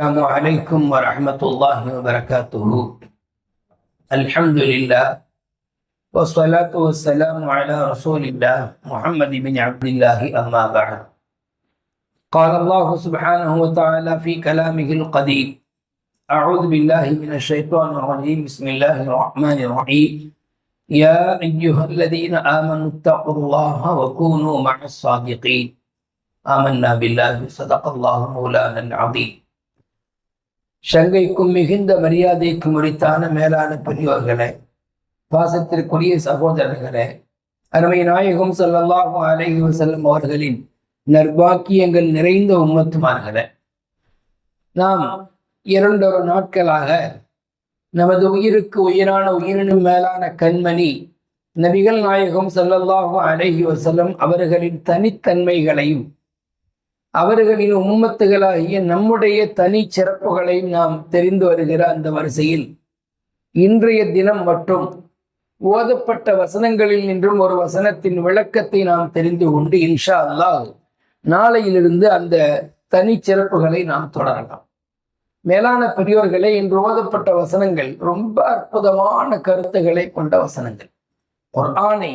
السلام عليكم ورحمة الله وبركاته. الحمد لله والصلاة والسلام على رسول الله محمد بن عبد الله أما بعد. قال الله سبحانه وتعالى في كلامه القديم أعوذ بالله من الشيطان الرجيم. بسم الله الرحمن الرحيم. يا أيها الذين آمنوا اتقوا الله وكونوا مع الصادقين. آمنا بالله صدق الله مولانا العظيم. சங்கைக்கும் மிகுந்த மரியாதைக்கும் உரித்தான மேலான பெரியோர்களே பாசத்திற்குரிய சகோதரர்களே அருமை நாயகம் ஸல்லல்லாஹு அலைஹி செல்லும் அவர்களின் நர்பாக்கியங்கள் நிறைந்த உம்மத்துமார்களே நாம் இரண்டொரு நாட்களாக நமது உயிருக்கு உயிரான உயிரினும் மேலான கண்மணி நபிகள் நாயகம் ஸல்லல்லாஹு அலைஹி செல்லும் அவர்களின் தனித்தன்மைகளையும் அவர்களின் உம்மத்துகளாகிய நம்முடைய தனி சிறப்புகளை நாம் தெரிந்து வருகிற அந்த வரிசையில் இன்றைய தினம் மற்றும் ஓதப்பட்ட வசனங்களில் நின்றும் ஒரு வசனத்தின் விளக்கத்தை நாம் தெரிந்து கொண்டு இன்ஷா அல்லாஹ் நாளையிலிருந்து அந்த தனி சிறப்புகளை நாம் தொடரலாம். மேலான பெரியோர்களே இன்று ஓதப்பட்ட வசனங்கள் ரொம்ப அற்புதமான கருத்துக்களை கொண்ட வசனங்கள். குர்ஆனை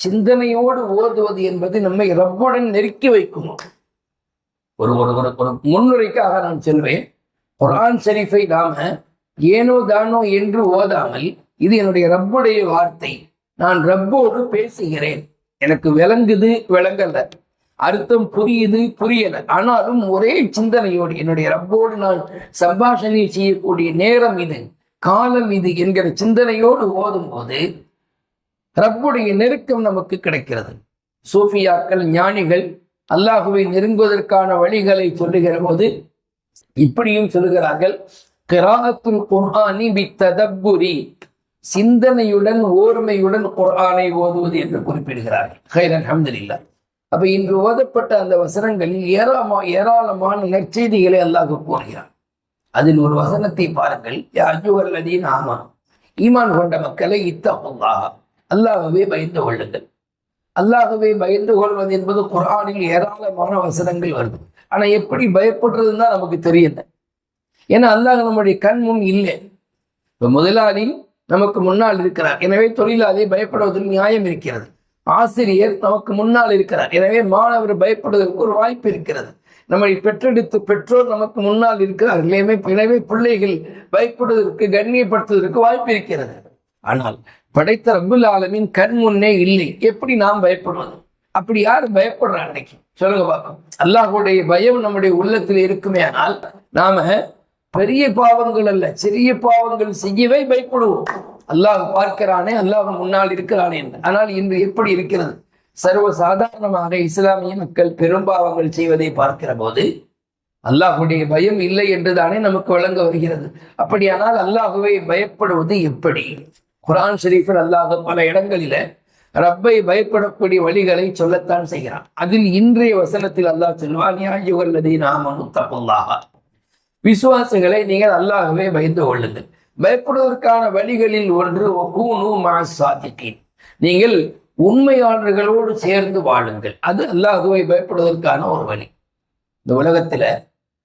சிந்தனையோடு ஓதுவது என்பது நம்மை ரப்புடன் நெருக்கி வைக்கும். ஒரு ஒரு ஒரு ஒரு முன்னுரைக்காக நான் செல்வேன். குரான் ஷரீஃபை நாம ஏனோ தானோ என்று ஓதாமல் இது என்னுடைய ரப்புடைய வார்த்தை. நான் ரப்போடு பேசுகிறேன். எனக்கு விளங்குது விளங்கல. அர்த்தம் புரியுது புரியல. ஆனாலும் ஒரே சிந்தனையோடு என்னுடைய ரப்போடு நான் சம்பாஷணை செய்யக்கூடிய நேரம் இது. காலம் இது என்கிற சிந்தனையோடு ஓதும் போது ரப்புடைய நெருக்கம் நமக்கு கிடைக்கிறது. சூஃபியாக்கள் ஞானிகள் அல்லாஹுவை நெருங்குவதற்கான வழிகளை சொல்லுகிற போது இப்படியும் சொல்லுகிறார்கள் கிராகத்துல் குர்ஆனி பி ததப்புரி சிந்தனையுடன் ஓர்மையுடன் குர்ஆனை ஓதுவது என்று குறிப்பிடுகிறார்கள். ஹைரன் அஹமதுல்லா அப்ப இன்று ஓதப்பட்ட அந்த வசனங்களில் ஏராளமா ஏராளமான நற்செய்திகளை அல்லாஹ் கூறுகிறார் அதில் ஒரு வசனத்தை பாருங்கள். யாஜுவல்லதீன் ஆமா ஈமான் கொண்ட மக்களை இத்தகுல்லாஹ் அல்லாஹவே பயந்து கொள்ளுங்கள். அல்லாஹுவை பயந்து கொள்வது என்பது குரானில் ஏராளமான வசனங்கள் வருது. ஆனா எப்படி பயப்படுறதுன்னு தான் நமக்கு தெரியல. ஏன்னா அல்லாஹ் நம்முடைய கண் முன் இல்லை. இப்போ முதலாளி நமக்கு முன்னால் இருக்கிறார். எனவே தொழிலாளி பயப்படுவதில் நியாயம் இருக்கிறது. ஆசிரியர் நமக்கு முன்னால் இருக்கிறார். எனவே மாணவர் பயப்படுவதற்கு ஒரு வாய்ப்பு இருக்கிறது. நம்மை பெற்றெடுத்து பெற்றோர் நமக்கு முன்னால் இருக்கிறார் எனவே எனவே பிள்ளைகள் பயப்படுவதற்கு கண்ணியப்படுத்துவதற்கு வாய்ப்பு இருக்கிறது. ஆனால் படைத்த ரபுல் ஆலமின் கண் முன்னே இல்லை. எப்படி நாம் பயப்படுவது? அப்படி யார் பயப்படுறா அன்னைக்கு? சொல்லுங்க பார்ப்போம் அல்லாஹுடைய பயம் நம்முடைய உள்ளத்தில் இருக்குமே ஆனால் நாம பெரிய பாவங்கள் அல்ல சிறிய பாவங்கள் செய்யவே பயப்படுவோம். அல்லாஹ் பார்க்கிறானே அல்லாஹ் முன்னால் இருக்கிறானே என்று. ஆனால் இன்று எப்படி இருக்கிறது? சர்வ சாதாரணமாக இஸ்லாமிய மக்கள் பெரும்பாவங்கள் செய்வதை பார்க்கிற போது அல்லாஹுடைய பயம் இல்லை என்று தானே நமக்கு வழங்க வருகிறது. அப்படியானால் அல்லாஹுவை பயப்படுவது எப்படி? குரான் ஷெரீஃபில் அல்லாஹ் பல இடங்களில ரப்பை பயப்படக்கூடிய வழிகளை சொல்லத்தான் செய்கிறான். அதில் இன்றைய வசனத்தில் அல்லாஹ் சொல்வான் யாயுவல்லதி நாம முத்தப்புல்லாஹா விசுவாசிகளை நீங்கள் அல்லாகவே பயந்து கொள்ளுங்கள். பயப்படுவதற்கான வழிகளில் ஒன்று ஒக்கூனு மாசாதிக்கீன் நீங்கள் உண்மையாளர்களோடு சேர்ந்து வாழுங்கள். அது அல்லாஹுவை பயப்படுவதற்கான ஒரு வழி. இந்த உலகத்துல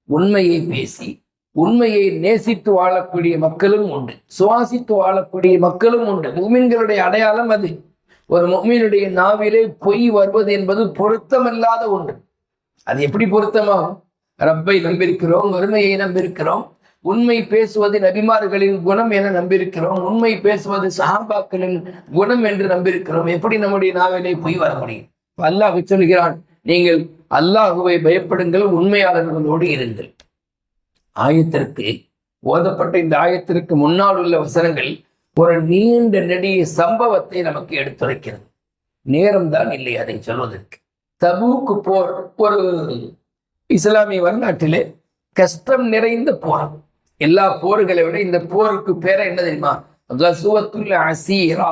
உண்மையை பேசி உண்மையை நேசித்து வாழக்கூடிய மக்களும் உண்டு. சுவாசித்து வாழக்கூடிய மக்களும் உண்டு. முமின்களுடைய அடையாளம் அது. ஒரு முமினுடைய நாவிலே பொய் வருவது என்பது பொருத்தமில்லாத ஒன்று. அது எப்படி பொருத்தமாகும்? ரப்பை நம்பியிருக்கிறோம் வறுமையை நம்பியிருக்கிறோம் உண்மை பேசுவது நபிமார்களின் குணம் என நம்பியிருக்கிறோம் உண்மை பேசுவது சஹாபாக்களின் குணம் என்று நம்பியிருக்கிறோம். எப்படி நம்முடைய நாவிலே பொய் வர முடியும்? அல்லாஹ் சொல்கிறான் நீங்கள் அல்லாஹுவை பயப்படுங்கள் உண்மையாளர்களோடு இருங்கள். ஆயத்திற்கு ஓதப்பட்ட இந்த ஆயத்திற்கு முன்னால் உள்ள வசனங்கள் ஒரு நீண்ட நெடிய சம்பவத்தை நமக்கு எடுத்துரைக்கிறது. நேரம் தான் இல்லை அதை சொல்வதற்கு. தபூக்கு போர் ஒரு இஸ்லாமிய வரலாற்றிலே கஷ்டம் நிறைந்த போர். எல்லா போர்களை விட இந்த போருக்கு பேர என்ன தெரியுமா? கசுவத்துல் அசீரா.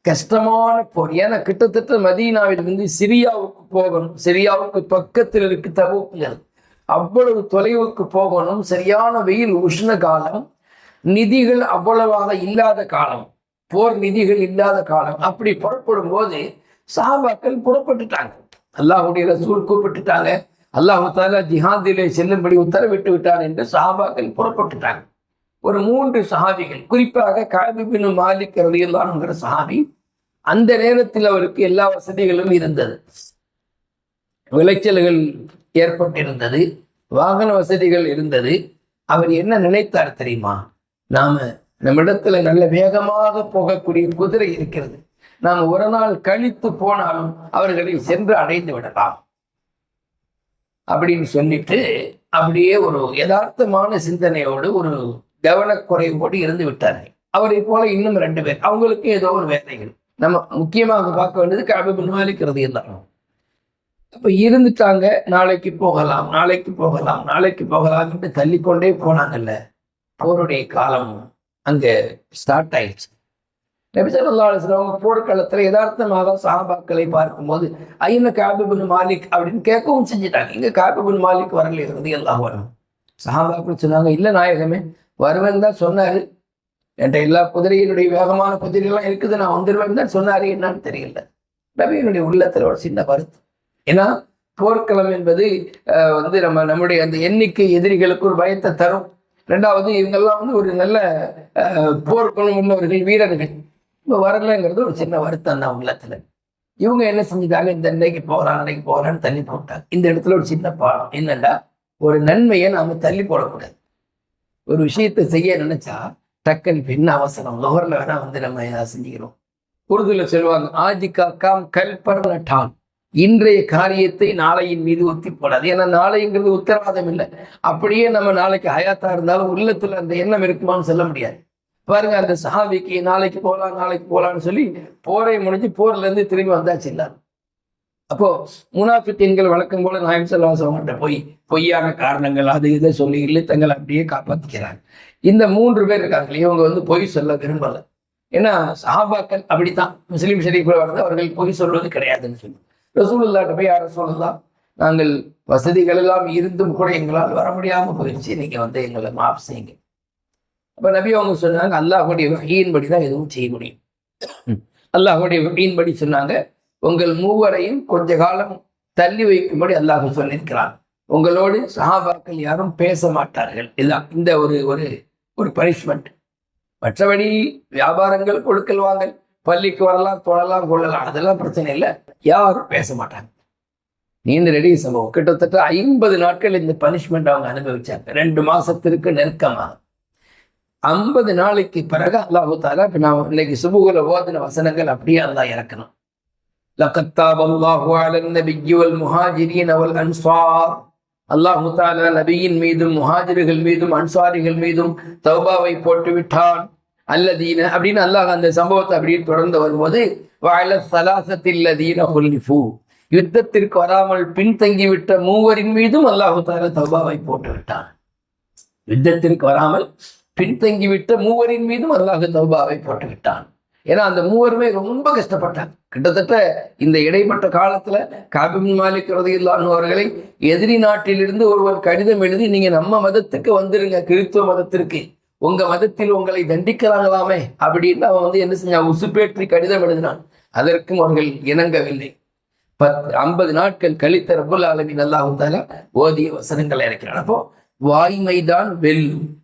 கஷ்டமான போர். ஏன்னா கிட்டத்தட்ட மதீனாவிலிருந்து சிரியாவுக்கு போகணும். சிரியாவுக்கு பக்கத்தில் இருக்கு தபூக்குங்கிறது அவ்வளவு தொலைவுக்கு போகணும். சரியான வெயில் உஷ்ண காலம். நிதிகள் அவ்வளவாக இல்லாத காலம். போர் நிதிகள் இல்லாத காலம். அப்படி புறப்படும் போது சாபாக்கள் புறப்பட்டுட்டாங்க. அல்லாஹுடைய ரசூல் கூப்பிட்டுட்டாங்க. அல்லாஹு தாலா ஜிஹாதிலே செல்லும்படி உத்தரவிட்டு விட்டார் என்று சஹாபாக்கள் புறப்பட்டுட்டாங்க. ஒரு மூன்று சஹாபிகள் குறிப்பாக காபிபின் மாலிக் ரலியல்லானுங்கிற சஹாபி அந்த நேரத்தில் அவருக்கு எல்லா வசதிகளும் இருந்தது. விளைச்சல்கள் ஏற்பட்டிருந்தது வாகன வசதிகள் இருந்தது. அவர் என்ன நினைத்தார் தெரியுமா? நாம நம்மிடத்துல நல்ல வேகமாக போகக்கூடிய குதிரை இருக்கிறது. நாம் ஒரு நாள் கழித்து போனாலும் அவர்களை சென்று அடைந்து விடலாம். அப்படின்னு சொல்லிட்டு அப்படியே ஒரு யதார்த்தமான சிந்தனையோடு ஒரு கவனக்குறைவோடு இருந்து விட்டார்கள் அவரை போல இன்னும் ரெண்டு பேர். அவங்களுக்கு ஏதோ ஒரு வேலைகள். நம்ம முக்கியமாக பார்க்க வேண்டியது காபிபின் மாலிக்கிறது இருந்தாலும் அப்போ இருந்துட்டாங்க நாளைக்கு போகலாம் நாளைக்கு போகலாம் நாளைக்கு போகலாம் தள்ளிக்கொண்டே போனாங்கல்ல. போருடைய காலம் அங்கே ஸ்டார்ட் ஆயிடுச்சு. நபிசல்லா போர்க்களத்தில் யதார்த்தமாக சாபாக்களை பார்க்கும்போது ஐயன காபிபுன் மாலிக்? அப்படின்னு கேட்கவும் செஞ்சுட்டாங்க. இங்கே காபிபுன் மாலிக் வரல இருந்து எல்லாம் வரும் சஹாபாக்கள் சொன்னாங்க இல்லை நாயகமே வருவேன் தான் சொன்னார். என்கிட்ட எல்லா குதிரையினுடைய வேகமான குதிரைகள்லாம் இருக்குது நான் வந்துடுவேன் தான் சொன்னார் என்னன்னு தெரியல. நபியினுடைய உள்ளத்தில் ஒரு சின்ன வருத்தம். ஏன்னா போர்க்களம் என்பது வந்து நம்ம நம்முடைய அந்த எண்ணிக்கை எதிரிகளுக்கு ஒரு பயத்தை தரும். ரெண்டாவது இவங்கெல்லாம் வந்து ஒரு நல்ல போர்க்குணம் உள்ளவர்கள் வீரர்கள். இப்போ வரலங்கிறது ஒரு சின்ன வருத்தம் தான் உள்ளத்துல. இவங்க என்ன செஞ்சுட்டாங்க? இந்த இன்னைக்கு போகலாம் அன்னைக்கு போகலான்னு தள்ளி போட்டாங்க. இந்த இடத்துல ஒரு சின்ன பாடம். என்னன்னா ஒரு நன்மையை நாம தள்ளி போடக்கூடாது. ஒரு விஷயத்தை செய்ய நினைச்சா டக்குன்னு இப்ப என்ன அவசரம்? லோகர்ல வேணா வந்து நம்ம செஞ்சுக்கிறோம். உருதுல சொல்லுவாங்க ஆதிகா காம் கல்பர் டான் இன்றைய காரியத்தை நாளையின் மீது ஒத்தி போடாது ஏன்னா நாளைங்கிறது உத்தரவாதம் இல்லை. அப்படியே நம்ம நாளைக்கு ஹயாத்தா இருந்தாலும் உள்ளத்துல அந்த எண்ணம் இருக்குமான்னு சொல்ல முடியாது. பாருங்க அந்த சஹாபிக்கு நாளைக்கு போகலாம் நாளைக்கு போகலாம்னு சொல்லி போரை முடிஞ்சு போர்ல இருந்து திரும்பி வந்தாச்சு எல்லாரும். அப்போ முனாஃபித்தீன்கள் வழக்கம் போல நாயம் செல்வாசவங்கிட்ட போய் பொய்யான காரணங்கள் அது இதை சொல்லி இல்லை தங்களை அப்படியே காப்பாத்திக்கிறாங்க. இந்த மூன்று பேர் இருக்காங்க இவங்க வந்து பொய் சொல்ல விரும்பல. ஏன்னா சஹாபாக்கள் அப்படித்தான். முஸ்லீம் ஷெரீஃபில் வந்து அவர்கள் பொய் சொல்வது கிடையாதுன்னு சொல்லி. ரசூலுல்லாட்ட போய் யார் ரசூலுல்லா? நாங்கள் வசதிகள் எல்லாம் இருந்தும் கூட எங்களால் வர முடியாம போயிடுச்சு நீங்க வந்து எங்களை மாஃப் செய்யுங்க. அப்ப நபி அவங்க சொன்னாங்க அல்லாஹுடைய வகையின்படி தான் எதுவும் செய்ய முடியும். அல்லாஹுடைய வகையின்படி சொன்னாங்க உங்கள் மூவரையும் கொஞ்ச காலம் தள்ளி வைக்கும்படி அல்லாஹ் சொல்லியிருக்கிறான். உங்களோடு சஹாபாக்கள் யாரும் பேச மாட்டார்கள். இதுதான் இந்த ஒரு ஒரு ஒரு பனிஷ்மெண்ட் மற்றபடி வியாபாரங்கள் கொடுக்கல் வாங்கல். பள்ளிக்கு வரலாம் தொழலாம் கொள்ளலாம். அதெல்லாம் பிரச்சனை இல்லை. யாரும் பேச மாட்டாங்க. நீந்த ரெடி சம்பவம். கிட்டத்தட்ட ஐம்பது நாட்கள் இந்த பனிஷ்மெண்ட் அவங்க அனுபவிச்சாங்க. ரெண்டு மாசத்திற்கு நெருக்கமாக ஐம்பது நாளைக்கு பிறகு அல்லாஹு தாலா இப்போ நான் இன்னைக்கு சுபுகுல ஓதின வசனங்கள் அப்படியே அல்லா இறக்கணும். லகத்தாப் அல்லாஹு அலன் நபியி வல் முஹாஜிரீன் அவல் அன்சார். அல்லாஹு தாலா நபியின் மீதும் முஹாஜிர்கள் மீதும் அன்சாரிகள் மீதும் தௌபாவை போட்டு விட்டான் அல்லதீன அப்படின்னு அல்லாஹ் அந்த சம்பவத்தை அப்படியே தொடர்ந்து வரும்போது வாழ சலாசத்தில்லதீன ஹுல்லிஃபு யுத்தத்திற்கு வராமல் பின்தங்கிவிட்ட மூவரின் மீதும் அல்லாஹு தால தபாவை போட்டு விட்டான். யுத்தத்திற்கு வராமல் பின்தங்கிவிட்ட மூவரின் மீதும் அல்லாஹு தௌபாவை போட்டு விட்டான். ஏன்னா அந்த மூவருமே ரொம்ப கஷ்டப்பட்டாங்க. கிட்டத்தட்ட இந்த இடைப்பட்ட காலத்துல காபின் மாலிக் ரதியில்லான் அவர்களை எதிரி நாட்டிலிருந்து ஒருவர் கடிதம் எழுதி நீங்க நம்ம மதத்துக்கு வந்துருங்க கிறிஸ்துவ மதத்திற்கு. உங்க மதத்தில் உங்களை தண்டிக்கிறாங்களாமே அப்படின்னு அவன் வந்து என்ன செஞ்சான்? உசுப்பேற்றி கடிதம் எழுதினான். அதற்கும் அவர்கள் இணங்கவில்லை. பத் ஐம்பது நாட்கள் கழித்த ரபுல் ஆலமின் அல்லாஹு ஓதிய வசனங்கள் இறக்கிறான். அப்போ வாய்மைதான் வெல்லும்.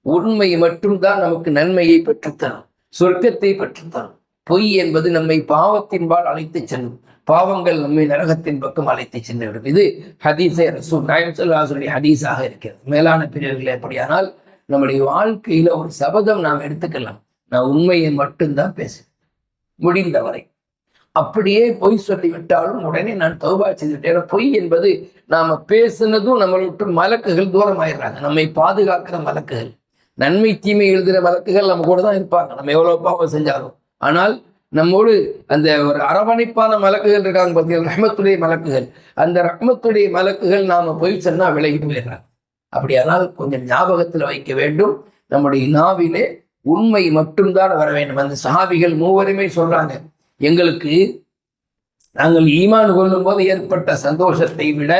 உண்மை மட்டும்தான் நமக்கு நன்மையை பெற்றுத்தரும். சொர்க்கத்தை பெற்றுத்தரும். பொய் என்பது நம்மை பாவத்தின்பால் அழைத்து செல்லும். பாவங்கள் நம்மை நரகத்தின் பக்கம் அழைத்து சென்றுவிடும். இது ஹதீஸே ரசூல் நாயம் சொல்லாசுடைய ஹதீஸாக இருக்கிறது. மேலான பிரிவுகள் எப்படியானால் நம்முடைய வாழ்க்கையில ஒரு சபதம் நாம் எடுத்துக்கலாம். நான் உண்மையை மட்டும்தான் பேசுவேன் முடிந்தவரை. அப்படியே பொய் சொல்லி விட்டாலும் உடனே நான் தௌபா செய்துவிட்டேன். பொய் என்பது நாம பேசுனதும் நம்மளை விட்டு மலக்குகள் தூரம் ஆயிடுறாங்க நம்மை பாதுகாக்கிற மலக்குகள். நன்மை தீமை எழுதுகிற வழக்குகள் நம்ம கூட தான் இருப்பாங்க. நம்ம எவ்வளோ பாவம் செஞ்சாலும். ஆனால் நம்மோடு அந்த ஒரு அரவணைப்பான மலக்குகள் இருக்காங்க பார்த்தீங்கன்னா ரஹ்மத்துடைய மலக்குகள். அந்த ரஹ்மத்துடைய மலக்குகள் நாம் பொய் சொன்னால் விலகி போயிடுறாங்க. அப்படியானால் கொஞ்சம் ஞாபகத்தில் வைக்க வேண்டும். நம்முடைய நாவிலே உண்மை மட்டும்தான் வர வேண்டும். அந்த சஹாபிகள் மூவருமே சொல்றாங்க எங்களுக்கு நாங்கள் ஈமான் கொள்ளும் போது ஏற்பட்ட சந்தோஷத்தை விட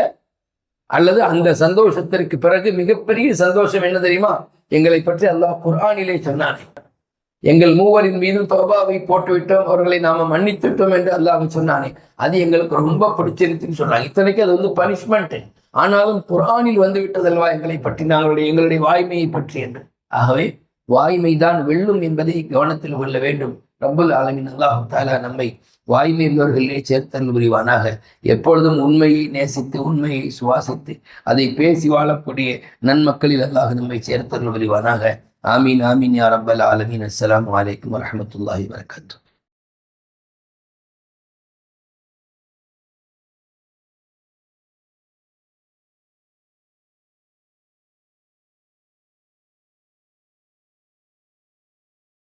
அல்லது அந்த சந்தோஷத்திற்கு பிறகு மிகப்பெரிய சந்தோஷம் என்ன தெரியுமா? எங்களை பற்றி அல்லாஹ் குரானிலே சொன்னானே. எங்கள் மூவரின் மீது தோபாவை போட்டுவிட்டோம் அவர்களை நாம மன்னித்து விட்டோம் என்று அல்லாஹ் சொன்னானே. அது எங்களுக்கு ரொம்ப பிடிச்சிருக்குன்னு சொல்றாங்க. இத்தனைக்கு அது வந்து பனிஷ்மெண்ட் ஆனாலும் குரானில் வந்துவிட்டதல்வா எங்களை பற்றி நாங்களுடைய எங்களுடைய வாய்மையை பற்றி என்று ஆகவே வாய்மை தான் வெல்லும் என்பதை கவனத்தில் கொள்ள வேண்டும். ரப்பல் ஆலமின் அல்லாஹு தாலா நம்மை வாய்மை என்பவர்களே சேர்த்தல் புரிவானாக. எப்பொழுதும் உண்மையை நேசித்து உண்மையை சுவாசித்து அதை பேசி வாழக்கூடிய நன்மக்களில் அல்லாஹ் நம்மை சேர்த்தல் புரிவானாக. ஆமீன் ஆமீன் யா ரப்பல் ஆலமீன். அஸ்லாம் வலைக்கம் வரமத்துல்லாஹி வரகாத்து